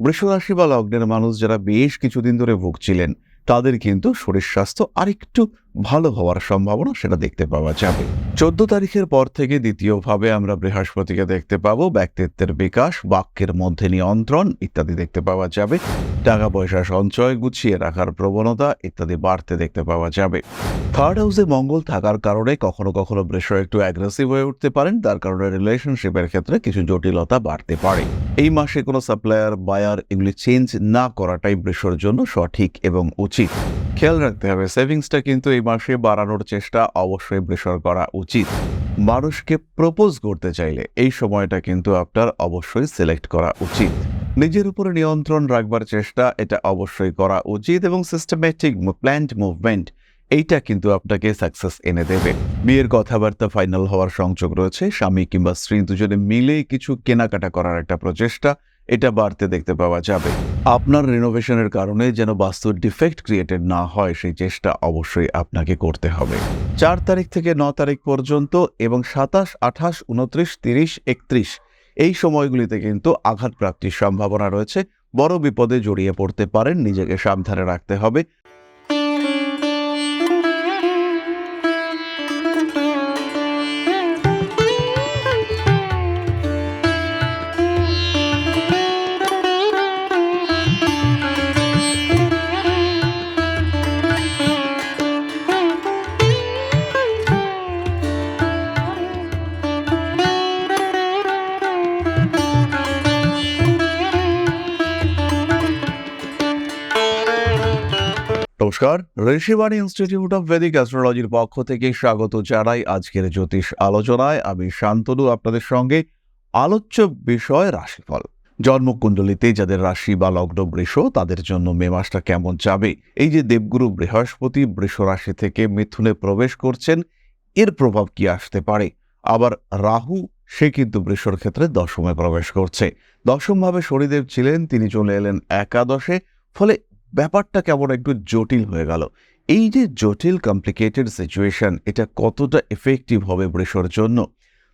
বৃষরাশি বা লগ্নের মানুষ যারা বেশ কিছুদিন ধরে ভুগছিলেন তাদের কিন্তু শরীর স্বাস্থ্য আরেকটু ভালো হওয়ার সম্ভাবনা সেটা দেখতে পাওয়া যাবে। চোদ্দ তারিখের পর থেকে দ্বিতীয়ভাবে আমরা বৃহস্পতিকে দেখতে পাবো। ব্যক্তিত্বের বিকাশ, বাক্যের মধ্যে নিয়ন্ত্রণ ইত্যাদি দেখতে পাওয়া যাবে। টাকা পয়সা সঞ্চয় গুছিয়ে রাখার প্রবণতা ইত্যাদি বাড়তে দেখতে পাওয়া যাবে। থার্ড হাউসে মঙ্গল থাকার কারণে কখনো কখনো বৃষ একটু অ্যাগ্রেসিভ হয়ে উঠতে পারেন। তার কারণে রিলেশনশিপের ক্ষেত্রে কিছু জটিলতা বাড়তে পারে। এই মাসে কোনো সাপ্লায়ার বায়ার এগুলি চেঞ্জ না করাটাই বৃষর জন্য সঠিক এবং উচিত। খেয়াল রাখতে হবে সেভিংসটা কিন্তু এই মাসে বাড়ানোর চেষ্টা অবশ্যই বৃষর করা উচিত। মানুষকে প্রপোজ করতে চাইলে এই সময়টা কিন্তু আপনার অবশ্যই সিলেক্ট করা উচিত। নিজের উপরে নিয়ন্ত্রণ রাখবার চেষ্টা, এটা অবশ্যই করা উচিত এবং সিস্টেমেটিক প্ল্যান্ড মুভমেন্ট এইটা কিন্তু আপনাকে সাকসেস এনে দেবে। বিয়ের কথাবার্তা ফাইনাল হওয়ার সংযোগ রয়েছে, স্বামী কিংবা স্ত্রী দুজনে মিলে কিছু কেনাকাটা করার একটা প্রচেষ্টা এটা বাড়তে দেখতে পাওয়া যাবে। আপনার রিনোভেশনের কারণে যেন বাস্তুর ডিফেক্ট ক্রিয়েটেড না হয়, সেই চেষ্টা অবশ্যই আপনাকে করতে হবে। চার তারিখ থেকে ন তারিখ পর্যন্ত এবং সাতাশ, আঠাশ, উনত্রিশ, তিরিশ, একত্রিশ এই সময়গুলিতে কিন্তু আঘাত প্রাপ্তির সম্ভাবনা রয়েছে। বড় বিপদে জড়িয়ে পড়তে পারেন, নিজেকে সাবধানে রাখতে হবে। ঋষিবাণী ইনস্টিটিউট অফ ভেদিক অ্যাস্ট্রোলজির পক্ষ থেকে স্বাগত জানাই আজকের জ্যোতিষ আলোচনায়। আমি শান্তনু, আপনাদের সঙ্গে আলোচ্য বিষয় রাশিফল। জন্মকুণ্ডলিতে যাদের রাশি বা লগ্ন বৃষ, তাদের জন্য মে মাসটা কেমন যাবে? এই যে দেবগুরু বৃহস্পতি বৃষ রাশি থেকে মিথুনে প্রবেশ করছেন, এর প্রভাব কি আসতে পারে? আবার রাহু, সে কিন্তু বৃষর ক্ষেত্রে দশমে প্রবেশ করছে। দশমভাবে শনিদেব ছিলেন, তিনি চলে এলেন একাদশে, ফলে ব্যাপারটা কেমন একটু জটিল হয়ে গেল। এই যে জটিল কমপ্লিকেটেড সিচুয়েশন এটা কতটা এফেক্টিভ হবে বৃষর জন্য?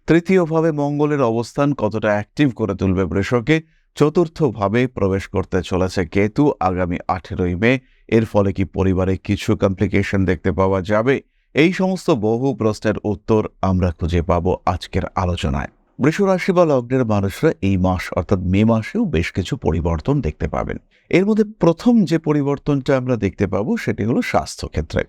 তৃতীয়ভাবে, মঙ্গলের অবস্থান কতটা অ্যাক্টিভ করে তুলবে বৃষকে? চতুর্থভাবে, প্রবেশ করতে চলেছে কেতু আগামী আঠেরোই মে। এর ফলে কি পরিবারে কিছু কমপ্লিকেশন দেখতে পাওয়া যাবে? এই সমস্ত বহু প্রশ্নের উত্তর আমরা খুঁজে পাব আজকের আলোচনায়। বৃষরাশি বা লগ্নের মানুষরা এই মাস, অর্থাৎ মে মাসেও বেশ কিছু পরিবর্তন দেখতে পাবেন। এর মধ্যে প্রথম যে পরিবর্তনটা আমরা দেখতে পাবো সেটি হলো স্বাস্থ্য ক্ষেত্রে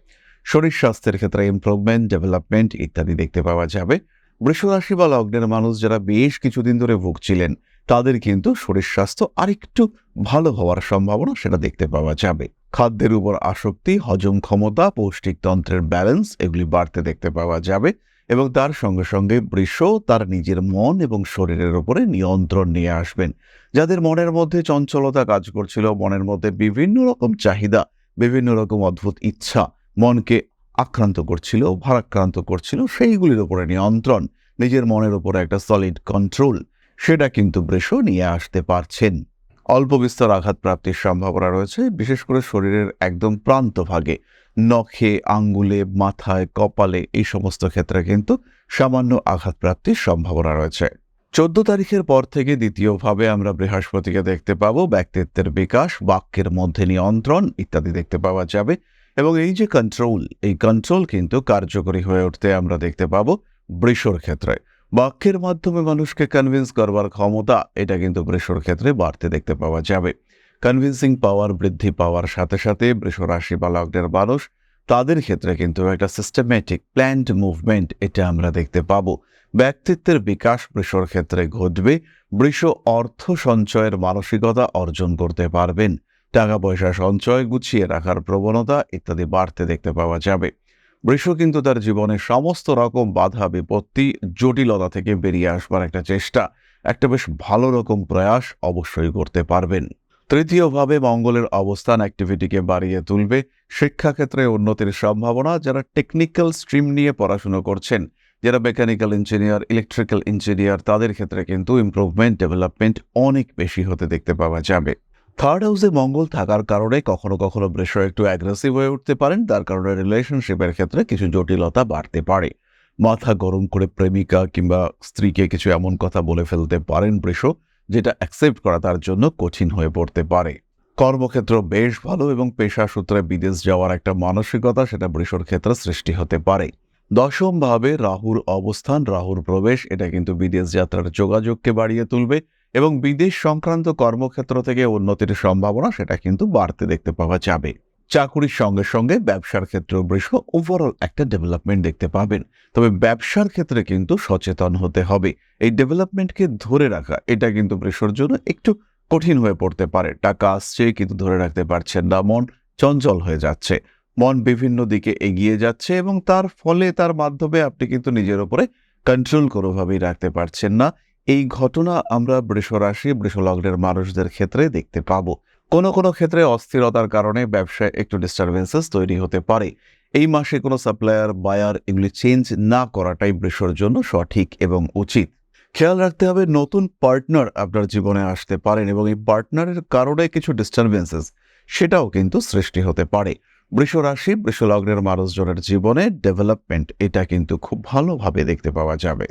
শরীর স্বাস্থ্যের ক্ষেত্রে ইমপ্রুভমেন্ট ডেভেলপমেন্ট ইত্যাদি দেখতে পাওয়া যাবে। বৃষরাশি বা লগ্নের মানুষ যারা বেশ কিছুদিন ধরে ভুগছিলেন, তাদের কিন্তু শরীর স্বাস্থ্য আরেকটু ভালো হওয়ার সম্ভাবনা সেটা দেখতে পাওয়া যাবে। খাদ্যের উপর আসক্তি, হজম ক্ষমতা পৌষ্টিকতন্ত্রের ব্যালেন্স এগুলি বাড়তে দেখতে পাওয়া যাবে। এবং তার সঙ্গে সঙ্গে বৃষ তার নিজের মন এবং শরীরের উপরে নিয়ন্ত্রণ নিয়ে আসবেন। যাদের মনের মধ্যে চঞ্চলতা কাজ করছিল, মনের মধ্যে বিভিন্ন রকম চাহিদা, বিভিন্ন রকম অদ্ভুত ইচ্ছা মনকে আক্রান্ত করছিল, ভারাক্রান্ত করছিল, সেইগুলির উপরে নিয়ন্ত্রণ, নিজের মনের উপরে একটা সলিড কন্ট্রোল সেটা কিন্তু বৃষ নিয়ে আসতে পারছেন। অল্প বিস্তর আঘাত প্রাপ্তির সম্ভাবনা রয়েছে, বিশেষ করে শরীরের একদম প্রান্ত ভাগে। নখে, আঙ্গুলে, মাথায়, কপালে এই সমস্ত ক্ষেত্রে কিন্তু সামান্য আঘাতপ্রাপ্তির সম্ভাবনা রয়েছে। চোদ্দ তারিখের পর থেকে দ্বিতীয়ভাবে আমরা বৃহস্পতিকে দেখতে পাবো। ব্যক্তিত্বের বিকাশ, বাক্যের মধ্যে নিয়ন্ত্রণ ইত্যাদি দেখতে পাওয়া যাবে। এবং এই যে কন্ট্রোল এই কন্ট্রোল কিন্তু কার্যকরী হয়ে উঠতে আমরা দেখতে পাবো বৃষর ক্ষেত্রে। বাক্যের মাধ্যমে মানুষকে কনভিন্স করবার ক্ষমতা, এটা কিন্তু বৃষর ক্ষেত্রে বাড়তে দেখতে পাওয়া যাবে। কনভিন্সিং পাওয়ার বৃদ্ধি পাওয়ার সাথে সাথে বৃষ রাশি বা লগ্নের মানুষ, তাদের ক্ষেত্রে কিন্তু একটা সিস্টেমেটিক প্ল্যান্ড মুভমেন্ট এটা আমরা দেখতে পাবো। ব্যক্তিত্বের বিকাশ বৃষর ক্ষেত্রে ঘটবে, বৃষ অর্থ সঞ্চয়ের মানসিকতা অর্জন করতে পারবেন। টাকা পয়সা সঞ্চয় গুছিয়ে রাখার প্রবণতা ইত্যাদি বাড়তে দেখতে পাওয়া যাবে। বৃষ কিন্তু তার জীবনে সমস্ত রকম বাধা, বিপত্তি, জটিলতা থেকে বেরিয়ে আসবার একটা চেষ্টা। একটা বেশ ভালো রকম প্রয়াস অবশ্যই করতে পারবেন। তৃতীয়ভাবে মঙ্গলের অবস্থান অ্যাক্টিভিটিকে বাড়িয়ে তুলবে শিক্ষাক্ষেত্রে উন্নতির সম্ভাবনা যারা টেকনিক্যাল স্ট্রিম নিয়ে পড়াশুনো করছেন, যারা মেকানিক্যাল ইঞ্জিনিয়ার ইলেকট্রিক্যাল ইঞ্জিনিয়ার তাদের ক্ষেত্রে কিন্তু ইম্প্রুভমেন্ট ডেভেলপমেন্ট অনেক বেশি হতে দেখতে পাওয়া যাবে। থার্ড হাউসে মঙ্গল থাকার কারণে কখনো কখনো বৃষ একটু অ্যাগ্রেসিভ হয়ে উঠতে পারেন, তার কারণে রিলেশনশিপের ক্ষেত্রে কিছু জটিলতা বাড়তে পারে। মাথা গরম করে প্রেমিকা কিংবা স্ত্রীকে কিছু এমন কথা বলে ফেলতে পারেন বৃষ যেটা অ্যাকসেপ্ট করা তার জন্য কঠিন হয়ে পড়তে পারে। কর্মক্ষেত্র বেশ ভালো এবং পেশা সূত্রে বিদেশ যাওয়ার একটা মানসিকতা সেটা বৃষর ক্ষেত্রে সৃষ্টি হতে পারে। দশম ভাবে রাহুর অবস্থান রাহুর প্রবেশ, এটা কিন্তু বিদেশ যাত্রার যোগাযোগকে বাড়িয়ে তুলবে এবং বিদেশ সংক্রান্ত কর্মক্ষেত্র থেকে উন্নতির সম্ভাবনা সেটা কিন্তু বাড়তে দেখতে পাওয়া যাবে। চাকুরির সঙ্গে সঙ্গে ব্যবসার ক্ষেত্রেও বৃষ ওভারঅল একটা ডেভেলপমেন্ট দেখতে পাবেন। তবে ব্যবসার ক্ষেত্রে কিন্তু সচেতন হতে হবে। এই ডেভেলপমেন্টকে ধরে রাখা, এটা কিন্তু বৃষর জন্য একটু কঠিন হয়ে পড়তে পারে। টাকা আসছে কিন্তু ধরে রাখতে পারছেন না, মন চঞ্চল হয়ে যাচ্ছে। মন বিভিন্ন দিকে এগিয়ে যাচ্ছে এবং তার ফলে, তার মাধ্যমে আপনি কিন্তু নিজের ওপরে কন্ট্রোল কোনোভাবেই রাখতে পারছেন না। এই ঘটনা আমরা বৃষরাশি, বৃষলগ্নের মানুষদের ক্ষেত্রে দেখতে পাবো। কোনো কোনো ক্ষেত্রে অস্থিরতার কারণে ব্যবসায় একটু ডিস্টারবেন্সেস তৈরি হতে পারে। এই মাসে কোনো সাপ্লায়ার বায়ার এগুলি চেঞ্জ না করাটাই বৃষর জন্য সঠিক এবং উচিত। খেয়াল রাখতে হবে নতুন পার্টনার আপনার জীবনে আসতে পারেন এবং এই পার্টনারের কারণে কিছু ডিস্টারবেন্সেস সেটাও কিন্তু সৃষ্টি হতে পারে। বৃষ রাশি বৃষলগ্নের মানুষজনের জীবনে ডেভেলপমেন্ট এটা কিন্তু খুব ভালোভাবে দেখতে পাওয়া যাবে।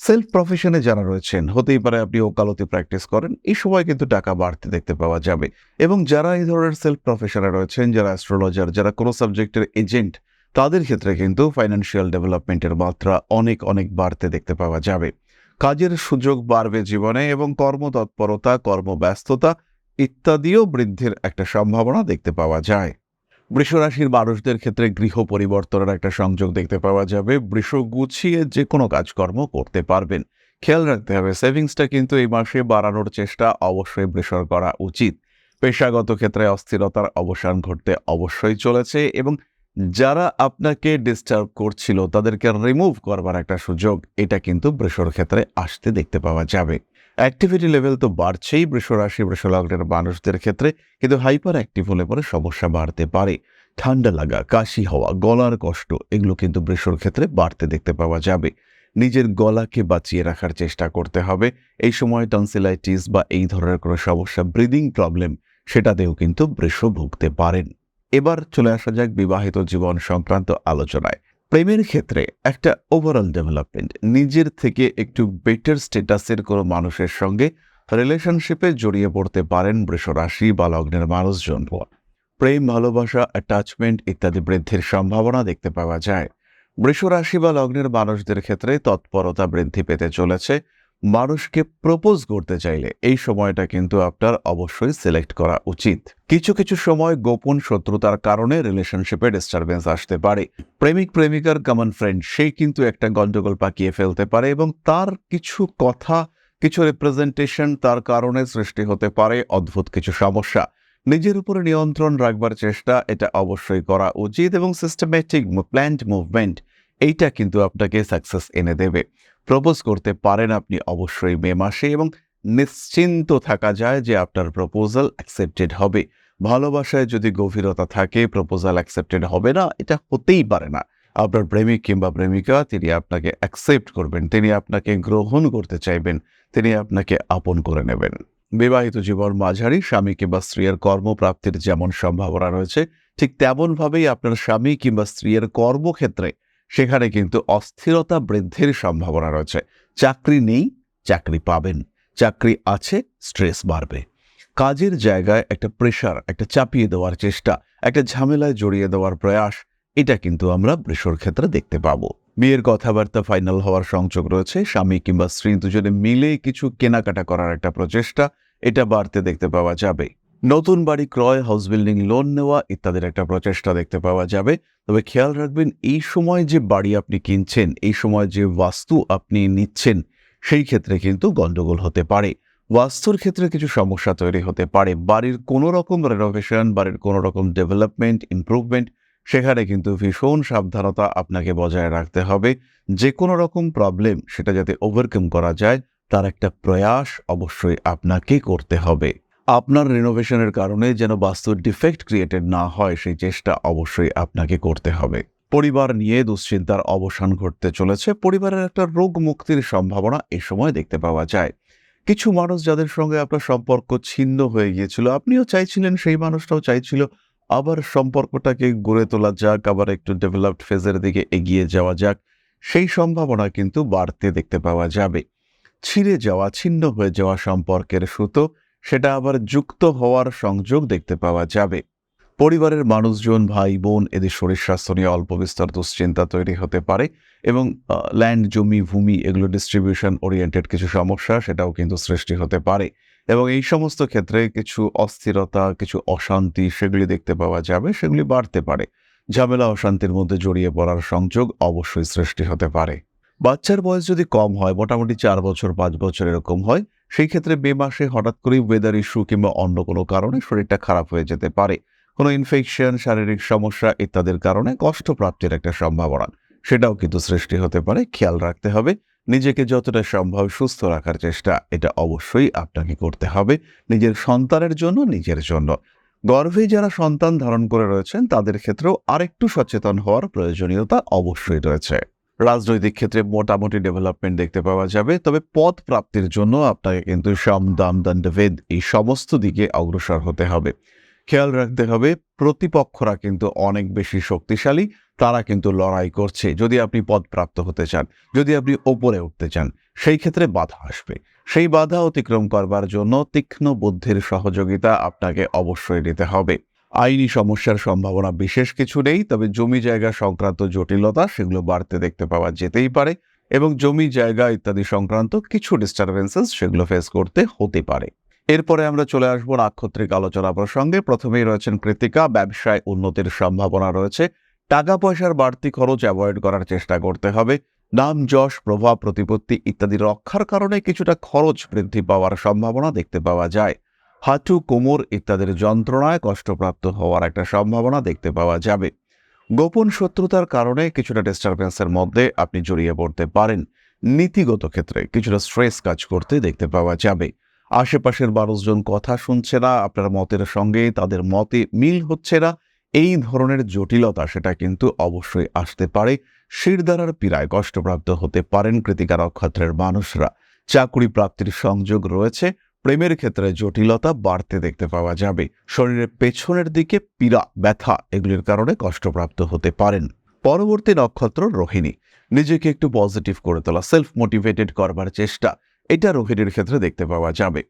সেলফ প্রফেশনে যারা রয়েছেন, হতেই পারে আপনি ওকালতি প্র্যাকটিস করেন, এই সময় কিন্তু টাকা বাড়তে দেখতে পাওয়া যাবে। এবং যারা এই ধরনের সেলফ প্রফেশনে রয়েছেন, যারা অ্যাস্ট্রোলজার, যারা কোনো সাবজেক্টের এজেন্ট, তাদের ক্ষেত্রে কিন্তু ফাইন্যান্সিয়াল ডেভেলপমেন্টের মাত্রা অনেক অনেক বাড়তে দেখতে পাওয়া যাবে। কাজের সুযোগ বাড়বে জীবনে এবং কর্মতৎপরতা, কর্মব্যস্ততা ইত্যাদিও বৃদ্ধির একটা সম্ভাবনা দেখতে পাওয়া যায়। বৃষরাশির মানুষদের ক্ষেত্রে গৃহ পরিবর্তনের একটা সংযোগ দেখতে পাওয়া যাবে। বৃষ গুছিয়ে যে কোনো কাজকর্ম করতে পারবেন। খেয়াল রাখতে হবে, সেভিংসটা কিন্তু এই মাসে বাড়ানোর চেষ্টা অবশ্যই বৃষর করা উচিত। পেশাগত ক্ষেত্রে অস্থিরতার অবসান ঘটতে অবশ্যই চলেছে এবং যারা আপনাকে ডিস্টার্ব করছিল, তাদেরকে রিমুভ করবার একটা সুযোগ, এটা কিন্তু বৃষর ক্ষেত্রে আসতে দেখতে পাওয়া যাবে। অ্যাক্টিভিটি লেভেল তো বাড়ছেই বৃষরাশি বৃষলগ্নের মানুষদের ক্ষেত্রে, কিন্তু হাইপার অ্যাক্টিভ হলে পরে সমস্যা বাড়তে পারে। ঠান্ডা লাগা, কাশি হওয়া, গলার কষ্ট, এগুলো কিন্তু বৃষর ক্ষেত্রে বাড়তে দেখতে পাওয়া যাবে। নিজের গলাকে বাঁচিয়ে রাখার চেষ্টা করতে হবে। এই সময় টনসিলাইটিস বা এই ধরনের কোনো সমস্যা ব্রিদিং প্রবলেম সেটাতেও কিন্তু বৃষ ভুগতে পারেন। এবার চলে আসা যাক বিবাহিত জীবন সংক্রান্ত আলোচনায়। প্রেমের ক্ষেত্রে একটা ওভারঅল ডেভেলপমেন্ট নিজের থেকে একটু বেটার স্ট্যাটাসের কোনো মানুষের সঙ্গে রিলেশনশিপে জড়িয়ে পড়তে পারেন বৃষরাশি বা লগ্নের মানুষজন। প্রেম, ভালোবাসা অ্যাটাচমেন্ট ইত্যাদি বৃদ্ধির সম্ভাবনা দেখতে পাওয়া যায়। বৃষরাশি বা লগ্নের মানুষদের ক্ষেত্রে তৎপরতা বৃদ্ধি পেতে চলেছে। মানুষকে প্রপোজ করতে চাইলে এই সময়টা কিন্তু আপনার অবশ্যই সিলেক্ট করা উচিত। কিছু কিছু সময় গোপন শত্রুতার কারণে রিলেশনশিপে ডিস্টারবেন্স আসতে পারে। প্রেমিক, প্রেমিকার কমন ফ্রেন্ড সেই কিন্তু একটা গন্ডগোল পাকিয়ে ফেলতে পারে এবং তার কিছু কথা, কিছু রিপ্রেজেন্টেশন তার কারণে সৃষ্টি হতে পারে অদ্ভুত কিছু সমস্যা। নিজের উপরে নিয়ন্ত্রণ রাখবার চেষ্টা, এটা অবশ্যই করা উচিত এবং সিস্টেমেটিক প্ল্যান্ড মুভমেন্ট এইটা কিন্তু আপনাকে সাকসেস এনে দেবে। প্রপোজ করতে পারেন আপনি অবশ্যই মে মাসে এবং নিশ্চিন্ত থাকা যায় যে আপনার প্রপোজাল অ্যাকসেপ্টেড হবে। ভালোবাসায় যদি গভীরতা থাকে প্রপোজাল অ্যাকসেপ্টেড হবে না, এটা হতেই পারে না। আপনার প্রেমিক কিংবা প্রেমিকা, তিনি আপনাকে অ্যাকসেপ্ট করবেন, তিনি আপনাকে গ্রহণ করতে চাইবেন, তিনি আপনাকে আপন করে নেবেন। বিবাহিত জীবন মাঝারি, স্বামী কিংবা স্ত্রীর কর্মপ্রাপ্তির যেমন সম্ভাবনা রয়েছে, ঠিক তেমনভাবেই আপনার স্বামী কিংবা স্ত্রীর কর্মক্ষেত্রে সেখানে কিন্তু অস্থিরতা বৃদ্ধির সম্ভাবনা রয়েছে। চাকরি নেই, চাকরি পাবেন। চাকরি আছে, স্ট্রেস বাড়বে। কাজের জায়গায় একটা প্রেশার একটা চাপিয়ে দেওয়ার চেষ্টা, একটা ঝামেলায় জড়িয়ে দেওয়ার প্রয়াস, এটা কিন্তু আমরা বৃষর ক্ষেত্রে দেখতে পাব। বিয়ের কথাবার্তা ফাইনাল হওয়ার সংযোগ রয়েছে, স্বামী কিংবা স্ত্রী দুজনে মিলে কিছু কেনাকাটা করার একটা প্রচেষ্টা, এটা বাড়তে দেখতে পাওয়া যাবে। নতুন বাড়ি ক্রয় হাউস বিল্ডিং লোন নেওয়া ইত্যাদির একটা প্রচেষ্টা দেখতে পাওয়া যাবে। তবে খেয়াল রাখবেন, এই সময় যে বাড়ি আপনি কিনছেন, এই সময় যে বাস্তু আপনি নিচ্ছেন, সেই ক্ষেত্রে কিন্তু গন্ডগোল হতে পারে। বাস্তুর ক্ষেত্রে কিছু সমস্যা তৈরি হতে পারে। বাড়ির কোনো রকম রেনোভেশন বাড়ির কোনো রকম ডেভেলপমেন্ট ইমপ্রুভমেন্ট সেখানে কিন্তু ভীষণ সাবধানতা আপনাকে বজায় রাখতে হবে। যে কোনো রকম প্রবলেম সেটা যাতে ওভারকাম করা যায়, তার একটা প্রয়াস অবশ্যই আপনাকে করতে হবে। আপনার রিনোভেশনের কারণে যেন বাস্তুর ডিফেক্ট ক্রিয়েটেড না হয়, সেই চেষ্টা অবশ্যই আপনাকে করতে হবে। পরিবার নিয়ে দুশ্চিন্তার অবসান ঘটতে চলেছে। পরিবারের একটা রোগ মুক্তির সম্ভাবনা এ সময় দেখতে পাওয়া যায়। কিছু মানুষ যাদের সঙ্গে আপনার সম্পর্ক ছিন্ন হয়ে গিয়েছিল, আপনিও চাইছিলেন সেই মানুষটাও চাইছিল, আবার সম্পর্কটাকে গড়ে তোলা যাক, আবার একটু ডেভেলপড ফেজের দিকে এগিয়ে যাওয়া যাক, সেই সম্ভাবনা কিন্তু বাড়তে দেখতে পাওয়া যাবে। ছিঁড়ে যাওয়া, ছিন্ন হয়ে যাওয়া সম্পর্কের সুতো সেটা আবার যুক্ত হওয়ার সংযোগ দেখতে পাওয়া যাবে। পরিবারের মানুষজন, ভাই, বোন, এদের শরীর স্বাস্থ্য নিয়ে অল্প বিস্তর দুশ্চিন্তা তৈরি হতে পারে এবং ল্যান্ড জমি, ভূমি এগুলো ডিস্ট্রিবিউশন ওরিয়েন্টেড কিছু সমস্যা সেটাও কিন্তু সৃষ্টি হতে পারে এবং এই সমস্ত ক্ষেত্রে কিছু অস্থিরতা, কিছু অশান্তি সেগুলি দেখতে পাওয়া যাবে, সেগুলি বাড়তে পারে। ঝামেলা, অশান্তির মধ্যে জড়িয়ে পড়ার সংযোগ অবশ্যই সৃষ্টি হতে পারে। বাচ্চার বয়স যদি কম হয়, মোটামুটি চার বছর, পাঁচ বছর এরকম হয় সেই ক্ষেত্রে মে মাসে হঠাৎ করেই ওয়েদার ইস্যু কিংবা অন্য কোনো কারণে শরীরটা খারাপ হয়ে যেতে পারে। কোনো ইনফেকশন শারীরিক সমস্যা ইত্যাদির কারণে কষ্টপ্রাপ্তির একটা সম্ভাবনা। সেটাও কিন্তু সৃষ্টি হতে পারে, খেয়াল রাখতে হবে। নিজেকে যতটা সম্ভব সুস্থ রাখার চেষ্টা, এটা অবশ্যই আপনাকে করতে হবে নিজের সন্তানের জন্য, নিজের জন্য। গর্ভে যারা সন্তান ধারণ করে রয়েছেন, তাদের ক্ষেত্রেও আরেকটু সচেতন হওয়ার প্রয়োজনীয়তা অবশ্যই রয়েছে। রাজনৈতিক ক্ষেত্রে মোটামুটি ডেভেলপমেন্ট দেখতে পাওয়া যাবে। তবে পদ প্রাপ্তির জন্য আপনাকে কিন্তু সম দাম, দণ্ডভেদ এই সমস্ত দিকে অগ্রসর হতে হবে। খেয়াল রাখতে হবে, প্রতিপক্ষরা কিন্তু অনেক বেশি শক্তিশালী, তারা কিন্তু লড়াই করছে। যদি আপনি পদপ্রাপ্ত হতে চান, যদি আপনি ওপরে উঠতে চান, সেই ক্ষেত্রে বাধা আসবে। সেই বাধা অতিক্রম করবার জন্য তীক্ষ্ণ বুদ্ধির সহযোগিতা আপনাকে অবশ্যই নিতে হবে। আইনি সমস্যার সম্ভাবনা বিশেষ কিছু নেই, তবে জমি জায়গা সংক্রান্ত জটিলতা সেগুলো বাড়তে দেখতে পাওয়া যেতেই পারে এবং জমি জায়গা ইত্যাদি সংক্রান্ত কিছু ডিস্টারবেন্সেস সেগুলো ফেস করতে হতে পারে। এরপরে আমরা চলে আসব নাক্ষত্রিক আলোচনা প্রসঙ্গে। প্রথমেই রয়েছেন কৃতিকা ব্যবসায় উন্নতির সম্ভাবনা রয়েছে। টাকা পয়সার বাড়তি খরচ অ্যাভয়েড করার চেষ্টা করতে হবে। নাম, যশ, প্রভাব, প্রতিপত্তি ইত্যাদি রক্ষার কারণে কিছুটা খরচ বৃদ্ধি পাওয়ার সম্ভাবনা দেখতে পাওয়া যায়। হাঁটু, কোমর ইত্যাদির যন্ত্রণায় কষ্টপ্রাপ্ত হওয়ার একটা সম্ভাবনা দেখতে পাওয়া যাবে। গোপন শত্রুতার কারণে কিছুটা ডিস্টারবেন্সের মধ্যে আপনি জড়িয়ে পড়তে পারেন। নীতিগত ক্ষেত্রে কিছুটা স্ট্রেস কাজ করতে দেখতে পাওয়া যাবে। আশেপাশের মানুষজন কথা শুনছে না, আপনার মতের সঙ্গে তাদের মতে মিল হচ্ছে না। এই ধরনের জটিলতা সেটা কিন্তু অবশ্যই আসতে পারে। শিরদারার পীড়ায় কষ্টপ্রাপ্ত হতে পারেন কৃতিকা নক্ষত্রের মানুষরা। চাকুরি প্রাপ্তির সংযোগ রয়েছে। প্রেমের ক্ষেত্রে জটিলতা বাড়তে দেখতে পাওয়া যাবে। শরীরের পেছনের দিকে পীড়া, ব্যথা এগুলির কারণে কষ্টপ্রাপ্ত হতে পারেন। পরবর্তী নক্ষত্র রোহিণী। নিজেকে একটু পজিটিভ করে তোলা সেলফ মোটিভেটেড করবার চেষ্টা, এটা রোহিণীর ক্ষেত্রে দেখতে পাওয়া যাবে।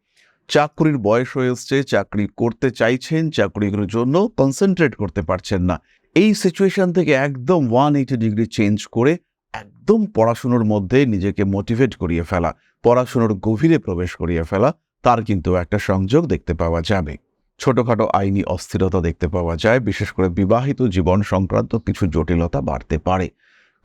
চাকরির বয়স হয়ে এসছে, চাকরি করতে চাইছেন, চাকরির জন্য কনসেন্ট্রেট করতে পারছেন না। এই সিচুয়েশন থেকে একদম ওয়ান এইটি ডিগ্রি চেঞ্জ করে একদম পড়াশুনোর মধ্যে নিজেকে মোটিভেট করিয়ে ফেলা, পড়াশুনোর গভীরে প্রবেশ করিয়ে ফেলা তার কিন্তু একটা সংযোগ দেখতে পাওয়া যাবে। ছোটখাটো আইনি অস্থিরতা দেখতে পাওয়া যায়, বিশেষ করে বিবাহিত জীবন সংক্রান্ত কিছু জটিলতা বাড়তে পারে।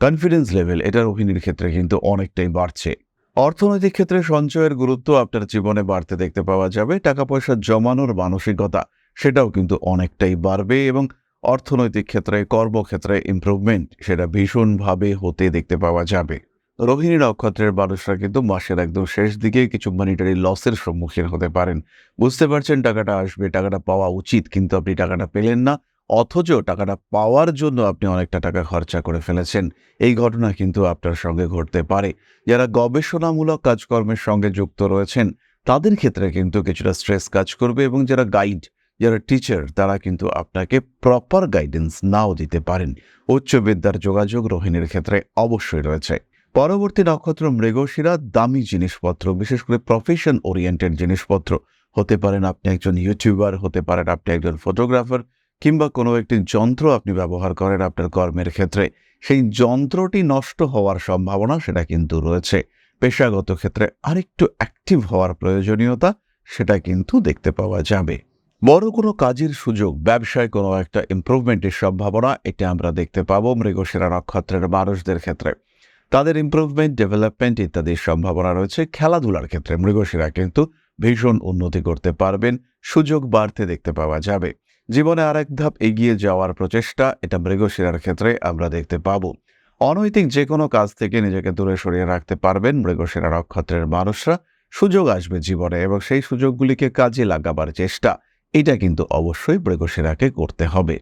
কনফিডেন্স লেভেল এটা রোহিণীর ক্ষেত্রে কিন্তু অনেকটাই বাড়ছে। অর্থনৈতিক ক্ষেত্রে সঞ্চয়ের গুরুত্ব আপনার জীবনে বাড়তে দেখতে পাওয়া যাবে। টাকা পয়সা জমানোর মানসিকতা, সেটাও কিন্তু অনেকটাই বাড়বে এবং অর্থনৈতিক ক্ষেত্রে, কর্মক্ষেত্রে ইমপ্রুভমেন্ট সেটা ভীষণভাবে হতে দেখতে পাওয়া যাবে। রোহিণী নক্ষত্রের মানুষরা কিন্তু মাসের একদম শেষ দিকে কিছু মনিটারি লসের সম্মুখীন হতে পারেন। বুঝতে পারছেন, টাকাটা আসবে, টাকাটা পাওয়া উচিত, কিন্তু আপনি টাকাটা পেলেন না, অথচ টাকাটা পাওয়ার জন্য আপনি অনেকটা টাকা খরচা করে ফেলেছেন। এই ঘটনা কিন্তু আপনার সঙ্গে ঘটতে পারে। যারা গবেষণামূলক কাজকর্মের সঙ্গে যুক্ত রয়েছেন, তাদের ক্ষেত্রে কিন্তু কিছুটা স্ট্রেস কাজ করবে এবং যারা গাইড যারা টিচার তারা কিন্তু আপনাকে প্রপার গাইডেন্স নাও দিতে পারেন। উচ্চ বিদ্যার যোগাযোগ রোহিণীর ক্ষেত্রে অবশ্যই রয়েছে। পরবর্তী নক্ষত্র মৃগশিরা দামি জিনিসপত্র, বিশেষ করে প্রফেশন ওরিয়েন্টেড জিনিসপত্র। হতে পারেন আপনি একজন ইউটিউবার হতে পারেন আপনি একজন ফটোগ্রাফার কিংবা কোনো একটি যন্ত্র আপনি ব্যবহার করেন আপনার কর্মের ক্ষেত্রে। সেই যন্ত্রটি নষ্ট হওয়ার সম্ভাবনা সেটা কিন্তু রয়েছে। পেশাগত ক্ষেত্রে আরেকটু অ্যাক্টিভ হওয়ার প্রয়োজনীয়তা সেটা কিন্তু দেখতে পাওয়া যাবে। বড় কোনো কাজের সুযোগ, ব্যবসায় কোনো একটা ইম্প্রুভমেন্টের সম্ভাবনা, এটা আমরা দেখতে পাবো মৃগশিরা নক্ষত্রের মানুষদের ক্ষেত্রে। তাদের ইম্প্রুভমেন্ট ডেভেলপমেন্ট ইত্যাদির সম্ভাবনা রয়েছে। খেলাধুলার ক্ষেত্রে মৃগশিরা কিন্তু ভীষণ উন্নতি করতে পারবেন, সুযোগ বাড়তে দেখতে পাওয়া যাবে। জীবনে আরেক ধাপ এগিয়ে যাওয়ার প্রচেষ্টা, এটা মৃগশিরার ক্ষেত্রে আমরা দেখতে পাব। অনৈতিক যে কোনো কাজ থেকে নিজেকে দূরে সরিয়ে রাখতে পারবেন মৃগশিরা নক্ষত্রের মানুষরা। সুযোগ আসবে জীবনে এবং সেই সুযোগগুলিকে কাজে লাগাবার চেষ্টা, এটা কিন্তু অবশ্যই মৃগশিরাকে করতে হবে।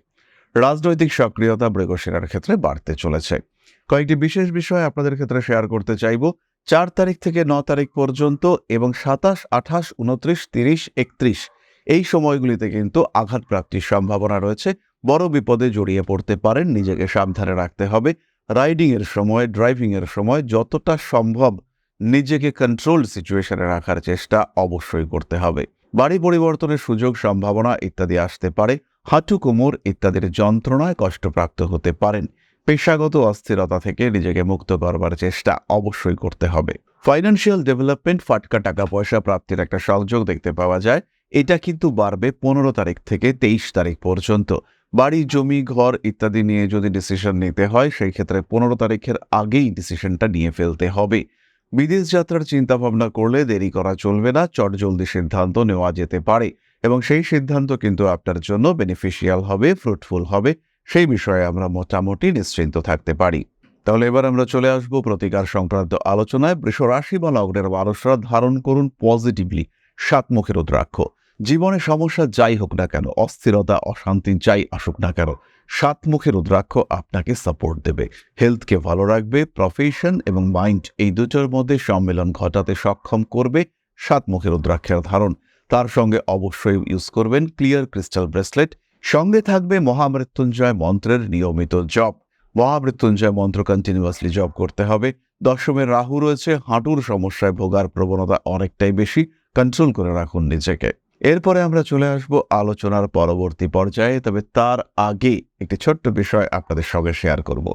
রাজনৈতিক সক্রিয়তা মৃগশিরার ক্ষেত্রে বাড়তে চলেছে। কয়েকটি বিশেষ বিষয় আপনাদের ক্ষেত্রে শেয়ার করতে চাইব। চার তারিখ থেকে ন তারিখ পর্যন্ত এবং সাতাশ, আঠাশ, উনত্রিশ, তিরিশ, একত্রিশ এই সময়গুলিতে কিন্তু আঘাত প্রাপ্তির সম্ভাবনা রয়েছে। বড় বিপদে জড়িয়ে পড়তে পারেন, নিজেকে সাবধানে রাখতে হবে। রাইডিং এর সময় ড্রাইভিং এর সময় যতটা সম্ভব নিজেকে কন্ট্রোল সিচুয়েশনে রাখার চেষ্টা অবশ্যই করতে হবে। বাড়ি পরিবর্তনের সুযোগ, সম্ভাবনা ইত্যাদি আসতে পারে। হাঁটু, কোমর ইত্যাদির যন্ত্রণায় কষ্টপ্রাপ্ত হতে পারেন। পেশাগত অস্থিরতা থেকে নিজেকে মুক্ত করবার চেষ্টা অবশ্যই করতে হবে। ফাইন্যান্সিয়াল ডেভেলপমেন্ট ফাটকা টাকা পয়সা প্রাপ্তির একটা সংযোগ দেখতে পাওয়া যায়। এটা কিন্তু বাড়বে পনেরো তারিখ থেকে তেইশ তারিখ পর্যন্ত। বাড়ি, জমি, ঘর ইত্যাদি নিয়ে যদি ডিসিশন নিতে হয়, সেই ক্ষেত্রে পনেরো তারিখের আগেই ডিসিশনটা নিয়ে ফেলতে হবে। বিদেশ যাত্রার চিন্তা ভাবনা করলে দেরি করা চলবে না, চটজলদি সিদ্ধান্ত নেওয়া যেতে পারে। এবং সেই সিদ্ধান্ত কিন্তু আপনার জন্য বেনিফিশিয়াল হবে ফ্রুটফুল হবে। সেই বিষয়ে আমরা মোটামুটি নিশ্চিন্ত থাকতে পারি। তাহলে এবার আমরা চলে আসব প্রতিকার সংক্রান্ত আলোচনায়। বৃষ রাশি বা লগ্নের মানুষরা ধারণ করুন পজিটিভলি সাতমুখের রুদ্রাক্ষ। জীবনে সমস্যা যাই হোক না কেন, অস্থিরতা, অশান্তি যাই আসুক না কেন সাতমুখের রুদ্রাক্ষ আপনাকে সাপোর্ট দেবে। হেলথকে ভালো রাখবে প্রফেশন এবং মাইন্ড এই দুটোর মধ্যে সম্মেলন ঘটাতে সক্ষম করবে সাতমুখের রুদ্রাক্ষের ধারণ। তার সঙ্গে অবশ্যই ইউজ করবেন ক্লিয়ার ক্রিস্টাল ব্রেসলেট সঙ্গে থাকবে মহামৃত্যুঞ্জয় মন্ত্রের নিয়মিত জপ। মহামৃত্যুঞ্জয় মন্ত্র কন্টিনিউয়াসলি জপ করতে হবে। দশমের রাহু রয়েছে, হাঁটুর সমস্যায় ভোগার প্রবণতা অনেকটাই বেশি কন্ট্রোল করে রাখুন নিজেকে। এরপরে আমরা চলে আসব আলোচনার পরবর্তী পর্যায়ে, তবে তার আগে একটি ছোট্ট বিষয় আপনাদের সঙ্গে শেয়ার করব।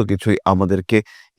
কিছুই আমাদেরকে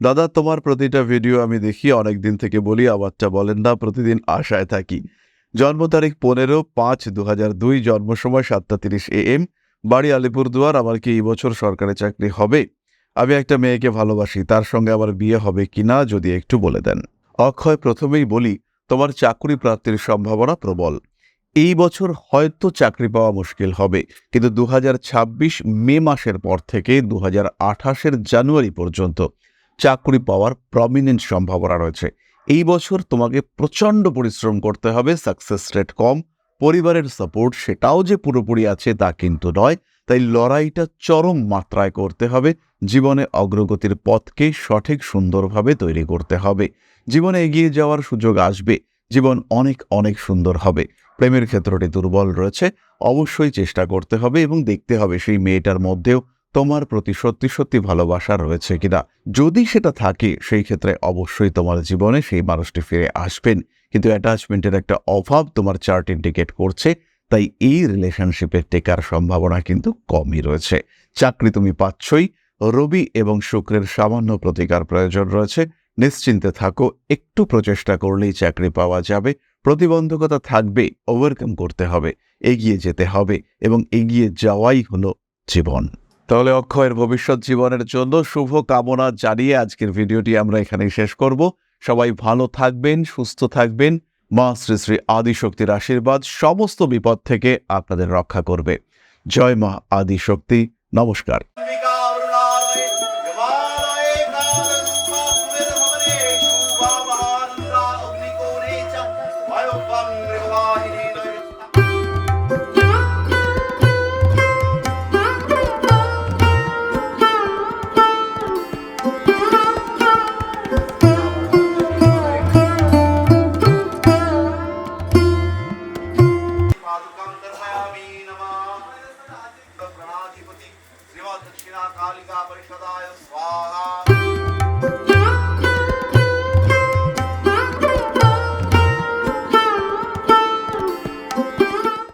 দাদা, তোমার প্রতিটা ভিডিও আমি দেখি অনেক দিন থেকে বলি আবারটা বলেন না, প্রতিদিন আশায় থাকি। জন্ম তারিখ পনেরো পাঁচ দু হাজার দুই জন্ম সময় সাতটা তিরিশ এ এম বাড়ি আলিপুরদুয়ার, আমার কি এই বছর সরকারি চাকরি হবে? আমি একটা মেয়েকে ভালোবাসি, তার সঙ্গে আমার বিয়ে হবে কিনা যদি একটু বলে দেন। অক্ষয় প্রথমেই বলি, তোমার চাকরি প্রাপ্তির সম্ভাবনা প্রবল। এই বছর হয়তো চাকরি পাওয়া মুশকিল হবে, কিন্তু দু হাজার ছাব্বিশ মে মাসের পর থেকে দু হাজার জানুয়ারি পর্যন্ত চাকরি পাওয়ার প্রমিনেন্ট সম্ভাবনা রয়েছে। এই বছর তোমাকে প্রচণ্ড পরিশ্রম করতে হবে সাকসেস রেট কম, পরিবারের সাপোর্ট সেটাও যে পুরোপুরি আছে তা কিন্তু নয়, তাই লড়াইটা চরম মাত্রায় করতে হবে, জীবনে অগ্রগতির পথকে সঠিক সুন্দরভাবে তৈরি করতে হবে। জীবনে এগিয়ে যাওয়ার সুযোগ আসবে, জীবন অনেক অনেক সুন্দর হবে। প্রেমের ক্ষেত্রটি দুর্বল রয়েছে, অবশ্যই চেষ্টা করতে হবে এবং দেখতে হবে সেই মেয়েটার মধ্যেও তোমার প্রতি সত্যি সত্যি ভালোবাসা রয়েছে কিনা? যদি সেটা থাকে, সেই ক্ষেত্রে অবশ্যই তোমার জীবনে সেই মানুষটি ফিরে আসবেন। কিন্তু অ্যাটাচমেন্টের একটা অভাব তোমার চার্ট ইন্ডিকেট করছে, তাই এই রিলেশনশিপের টেকার সম্ভাবনা কিন্তু কমই রয়েছে। চাকরি তুমি পাচ্ছই, রবি এবং শুক্রের সামান্য প্রতিকার প্রয়োজন রয়েছে। নিশ্চিন্তে থাকো, একটু প্রচেষ্টা করলেই চাকরি পাওয়া যাবে। প্রতিবন্ধকতা থাকবে ওভারকাম করতে হবে, এগিয়ে যেতে হবে এবং এগিয়ে যাওয়াই হলো জীবন। তাহলে অক্ষয়ের ভবিষ্যৎ জীবনের জন্য শুভ কামনা জানিয়ে আজকের ভিডিওটি আমরা এখানেই শেষ করব। সবাই ভালো থাকবেন, সুস্থ থাকবেন। মা শ্রী শ্রী আদিশক্তির আশীর্বাদ সমস্ত বিপদ থেকে আপনাদের রক্ষা করবে। জয় মা আদিশক্তি। নমস্কার।